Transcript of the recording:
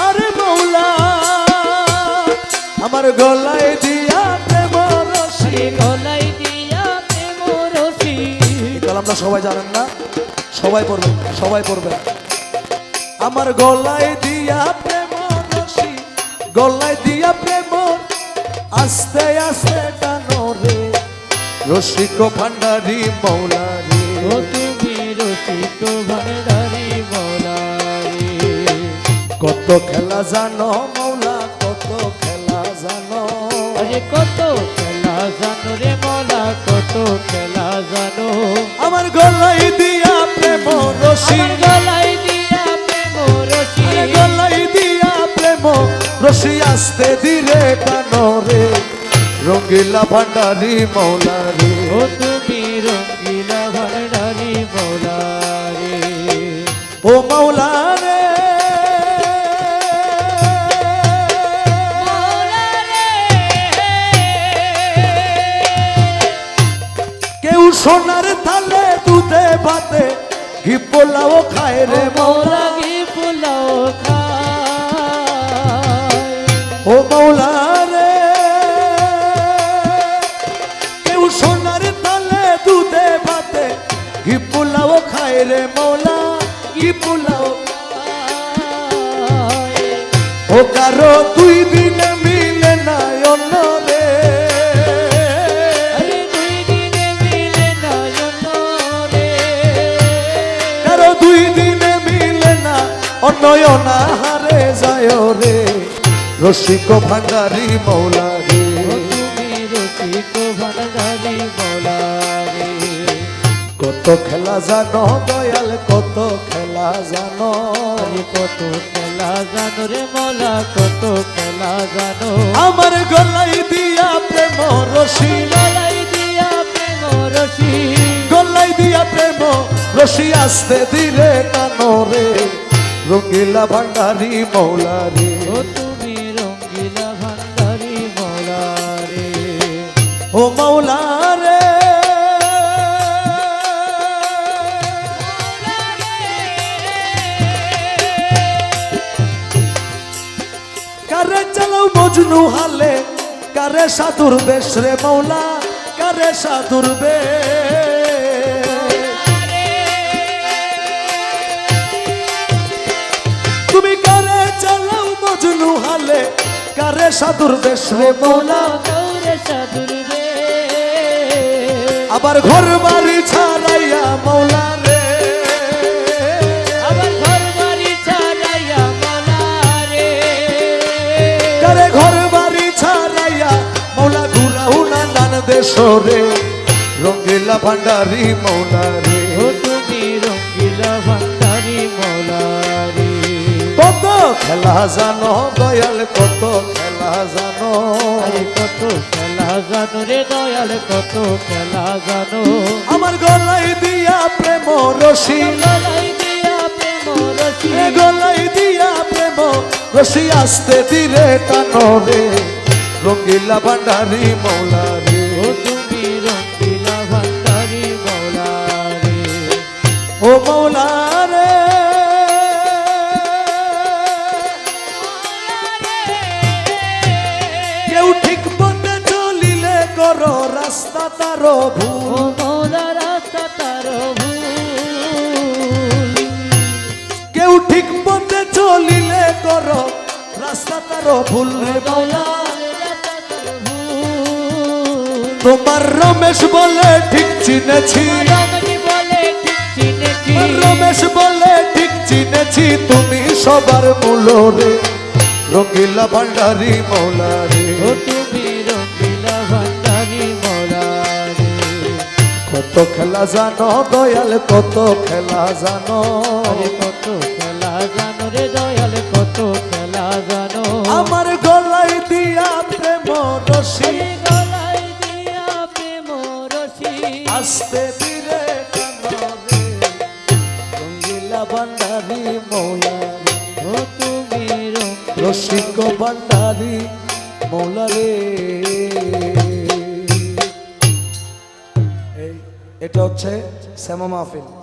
আরে মৌলা আমার গলায় দিয়া প্রেম রসি গলায় দিয়া প্রেম রসি আমরা সবাই জানেন না সবাই পড়বে সবাই পড়বে আমার গলায় দিয়া প্রেম রসি গলায় দিয়া প্রেম আস্তে আস্তে টানো রে। রসিক ভান্ডারি মৌলারি ও তুমি রসিক ভান্ডারি কত খেলা জানো মৌলা কত খেলা জানো। আরে কত খেলা জানো রে মৌলা কত খেলা জানো। আমার গলায় দিয়া প্রেম আমার গলাই দিয়া প্রেম আরে গলায় দিয়া প্রেম রশি আস্তে ধীরে টানো রে। রঙ্গিলা ভান্ডারি মৌলা রে। ও তুমি সোনার থালে দুধে ভাতে ঘি পোলাও খায় রে মৌলা। মৌলাগি পোলাও খায়। ও মৌলা রে। কেউ সোনার তালে দুধে ভাতে ঘি পোলাও খায় রে মৌলা ঘি পোলাও ও কারও দুই দিনে মিলে না অন্য না অন্যয়না হারে যায় রে। রসিক ভান্ডারি মৌলা রে। রসিক ভান্ডারি মৌলারি কত খেলা জানো দয়াল কত খেলা জানো। কত খেলা জানো রে মৌলা কত খেলা জানো। আমার গলাই দিয়া প্রেম রশি গলাই দিয়া প্রেম রশি গলাই দিয়া প্রেম রশি আসতে ধীরে টানো রে। রঙ্গিলা ভান্ডারি মৌলা রে। ও তুমি রঙ্গিলা ভান্ডারি মৌলারি ও মৌলা রে। কারে চালাও মজনু হালে কারে সাধুর বেশ রে মৌলা কারে সাধুর বেশ। কারে সাধুর বেশ রে মৌলা রে আবার ঘর বাড়ি ছাড়াইয়া মৌলা রে। আবার ঘর বাড়ি ছাড়াইয়া মলা রে। কারে ঘর বাড়ি ছাড়াইয়া মৌলা ঘুরাও না নান দেশ রে। রঙ্গিলা ভান্ডারি মৌলা রে। তুমি রঙ্গিলা ভান্ডারি মৌলা রে। কত খেলা জানো দয়াল কত। জানো? আরে কত খেলা জানো রে দয়াল কত খেলা জানো? আমার গলাই দিয়া প্রেম রশি। গলাই দিয়া প্রেম রশি। এ গলাই দিয়া প্রেম রশি আসতে দিলে টানো রে। রঙ্গিলা ভান্ডারি মৌলা রাস্তা তার ভুল। ও মৌলা রাস্তা তার ভুল। কেউ ঠিক পথে চলিলে কর রাস্তা তার ভুল রে তোমার রমেশ বলে ঠিক চিনেছি। রমেশ বলে ঠিক চিনেছি। তুমি সবার মূল রে। রঙ্গিলা ভান্ডারি মৌলা রে। কত খেলা জানো দয়াল কত খেলা জানো। কত খেলা জানো রে দয়াল কত খেলা জানো। আমার গলাই দিয়া প্রেম রশি। আস্তে ধীরে টানো রে রঙ্গিলা ভান্ডারি মৌলা রে রসিক ভান্ডারি মৌলা এটা হচ্ছে শ্যামা মাহফিল।